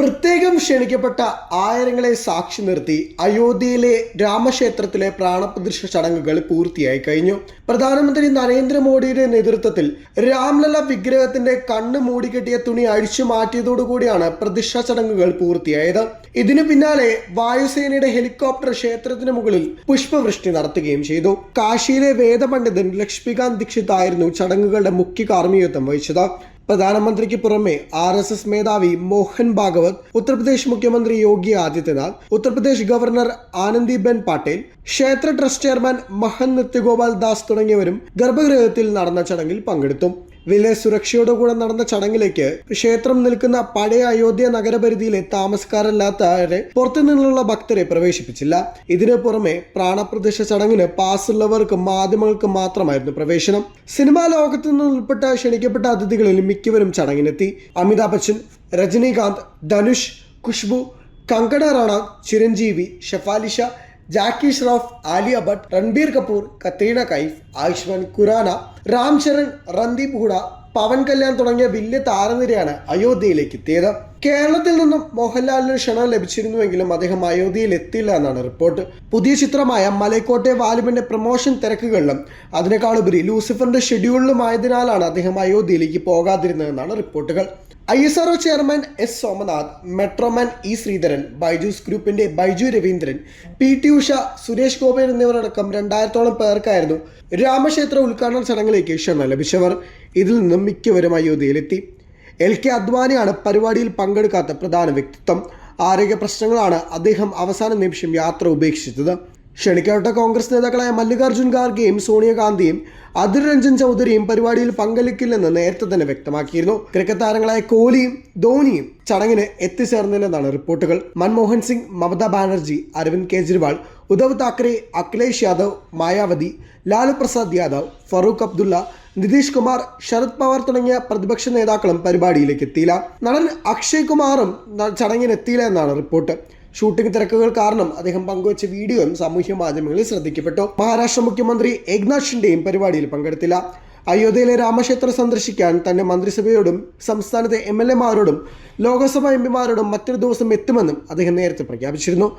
പ്രത്യേകം ക്ഷണിക്കപ്പെട്ട ആയിരങ്ങളെ സാക്ഷി നിർത്തി അയോധ്യയിലെ രാമക്ഷേത്രത്തിലെ പ്രാണപ്രതിഷ്ഠ ചടങ്ങുകൾ പൂർത്തിയായി കഴിഞ്ഞു. പ്രധാനമന്ത്രി നരേന്ദ്രമോദിയുടെ നേതൃത്വത്തിൽ രാംലല വിഗ്രഹത്തിന്റെ കണ്ണ് മൂടിക്കെട്ടിയ തുണി അഴിച്ചു മാറ്റിയതോടുകൂടിയാണ് പ്രതിഷ്ഠാ ചടങ്ങുകൾ പൂർത്തിയായത്. ഇതിനു പിന്നാലെ വായുസേനയുടെ ഹെലികോപ്റ്റർ ക്ഷേത്രത്തിന് മുകളിൽ പുഷ്പവൃഷ്ടി നടത്തുകയും ചെയ്തു. കാശിയിലെ വേദപണ്ഡിതൻ ലക്ഷ്മികാന്ത് ദീക്ഷിത് ആയിരുന്നു ചടങ്ങുകളുടെ മുഖ്യ കാർമ്മികത്വം വഹിച്ചത്. പ്രധാനമന്ത്രിക്ക് പുറമെ ആർ എസ് എസ് മേധാവി മോഹൻ ഭാഗവത് ഉത്തർപ്രദേശ് മുഖ്യമന്ത്രി യോഗി ആദിത്യനാഥ് ഉത്തർപ്രദേശ് ഗവർണർ ആനന്ദിബെൻ പാട്ടേൽ ക്ഷേത്ര ട്രസ്റ്റ് ചെയർമാൻ മഹൻ നിത്യഗോപാൽ ദാസ് തുടങ്ങിയവരും ഗർഭഗൃഹത്തിൽ നടന്ന ചടങ്ങിൽ പങ്കെടുത്തു. വലിയ സുരക്ഷയോടുകൂടെ നടന്ന ചടങ്ങിലേക്ക് ക്ഷേത്രം നിൽക്കുന്ന പഴയ അയോധ്യ നഗരപരിധിയിലെ താമസക്കാരല്ലാത്തവരെ പുറത്തുനിന്നുള്ള ഭക്തരെ പ്രവേശിപ്പിച്ചില്ല. ഇതിനു പുറമെ പ്രാണപ്രതിഷ്ഠ ചടങ്ങിന് പാസ്സുള്ളവർക്കും മാധ്യമങ്ങൾക്കും മാത്രമായിരുന്നു പ്രവേശനം. സിനിമാ ലോകത്തു നിന്ന് ഉൾപ്പെട്ട ക്ഷണിക്കപ്പെട്ട അതിഥികളിൽ മിക്കവരും ചടങ്ങിനെത്തി. അമിതാഭ് ബച്ചൻ രജനീകാന്ത് ധനുഷ് ഖുഷ്ബു കങ്കണ റാണ ചിരഞ്ജീവി ഷെഫാലിഷ ജാക്കി ഷ്രോഫ് ആലിയ ഭട്ട് രൺബീർ കപൂർ കത്രീന കൈഫ് ആയുഷ്മാൻ ഖുറാന രാം ചരൺ റന്ദീപ് ഹുഡ പവൻ കല്യാൺ തുടങ്ങിയ വലിയ താരനിരയാണ് അയോധ്യയിലേക്ക് എത്തിയത്. കേരളത്തിൽ നിന്നും മോഹൻലാലിന് ക്ഷണം ലഭിച്ചിരുന്നുവെങ്കിലും അദ്ദേഹം അയോധ്യയിൽ എത്തിയില്ല എന്നാണ് റിപ്പോർട്ട്. പുതിയ ചിത്രമായ മലൈക്കോട്ടെ വാലിബിന്റെ പ്രൊമോഷൻ തിരക്കുകളിലും അതിനേക്കാളുപരി ലൂസിഫറിന്റെ ഷെഡ്യൂളിലുമായതിനാലാണ് അദ്ദേഹം അയോധ്യയിലേക്ക് പോകാതിരുന്നതെന്നാണ് റിപ്പോർട്ടുകൾ. I S R O chairman S Somanath metro man E Sreedharan Byju's ഗ്രൂപ്പിന്റെ ബൈജു രവീന്ദ്രൻ പി ടി ഉഷ സുരേഷ് ഗോപി എന്നിവരടക്കം രണ്ടായിരത്തോളം പേർക്കായിരുന്നു രാമക്ഷേത്ര ഉദ്ഘാടന ചടങ്ങിലേക്ക് ക്ഷണം ലഭിച്ചവർ. ഇതിൽ നിന്നും മിക്കവരും അയോധ്യയിലെത്തി. എൽ കെ അദ്വാനിയാണ് പരിപാടിയിൽ പങ്കെടുക്കാത്ത പ്രധാന വ്യക്തിത്വം. ആരോഗ്യ പ്രശ്നങ്ങളാണ് അദ്ദേഹം അവസാന നിമിഷം യാത്ര ഉപേക്ഷിച്ചത്. ക്ഷണിക്കപ്പെട്ട കോൺഗ്രസ് നേതാക്കളായ മല്ലികാർജുൻ ഖാർഗെയും സോണിയാഗാന്ധിയും അതിർ രഞ്ജൻ ചൗധരിയും പരിപാടിയിൽ പങ്കെടുക്കില്ലെന്ന് നേരത്തെ തന്നെ വ്യക്തമാക്കിയിരുന്നു. ക്രിക്കറ്റ് താരങ്ങളായ കോഹ്ലിയും ധോണിയും ചടങ്ങിന് എത്തിച്ചേർന്നില്ലെന്നാണ് റിപ്പോർട്ടുകൾ. മൻമോഹൻ സിംഗ് മമതാ ബാനർജി അരവിന്ദ് കെജ്രിവാൾ ഉദ്ധവ് താക്കറെ അഖിലേഷ് യാദവ് മായാവതി ലാലു പ്രസാദ് യാദവ് ഫറൂഖ് അബ്ദുള്ള നിതീഷ് കുമാർ ശരത് പവാർ തുടങ്ങിയ പ്രതിപക്ഷ നേതാക്കളും പരിപാടിയിലേക്ക് എത്തിയില്ല. നടൻ അക്ഷയ് കുമാറും ചടങ്ങിനെത്തിയില്ല എന്നാണ് റിപ്പോർട്ട്. ഷൂട്ടിംഗ് തിരക്കുകൾ കാരണം അദ്ദേഹം പങ്കുവച്ച വീഡിയോയും സാമൂഹ്യ മാധ്യമങ്ങളിൽ ശ്രദ്ധിക്കപ്പെട്ടു. മഹാരാഷ്ട്ര മുഖ്യമന്ത്രി ഏക്നാഥ് ഷിൻഡെയും പരിപാടിയിൽ പങ്കെടുത്തില്ല. അയോധ്യയിലെ രാമക്ഷേത്രം സന്ദർശിക്കാൻ തന്റെ മന്ത്രിസഭയോടും സംസ്ഥാനത്തെ എം എൽ എമാരോടും ലോക്സഭാ എം പിമാരോടും മറ്റൊരു ദിവസം എത്തുമെന്നും അദ്ദേഹം നേരത്തെ പ്രഖ്യാപിച്ചിരുന്നു.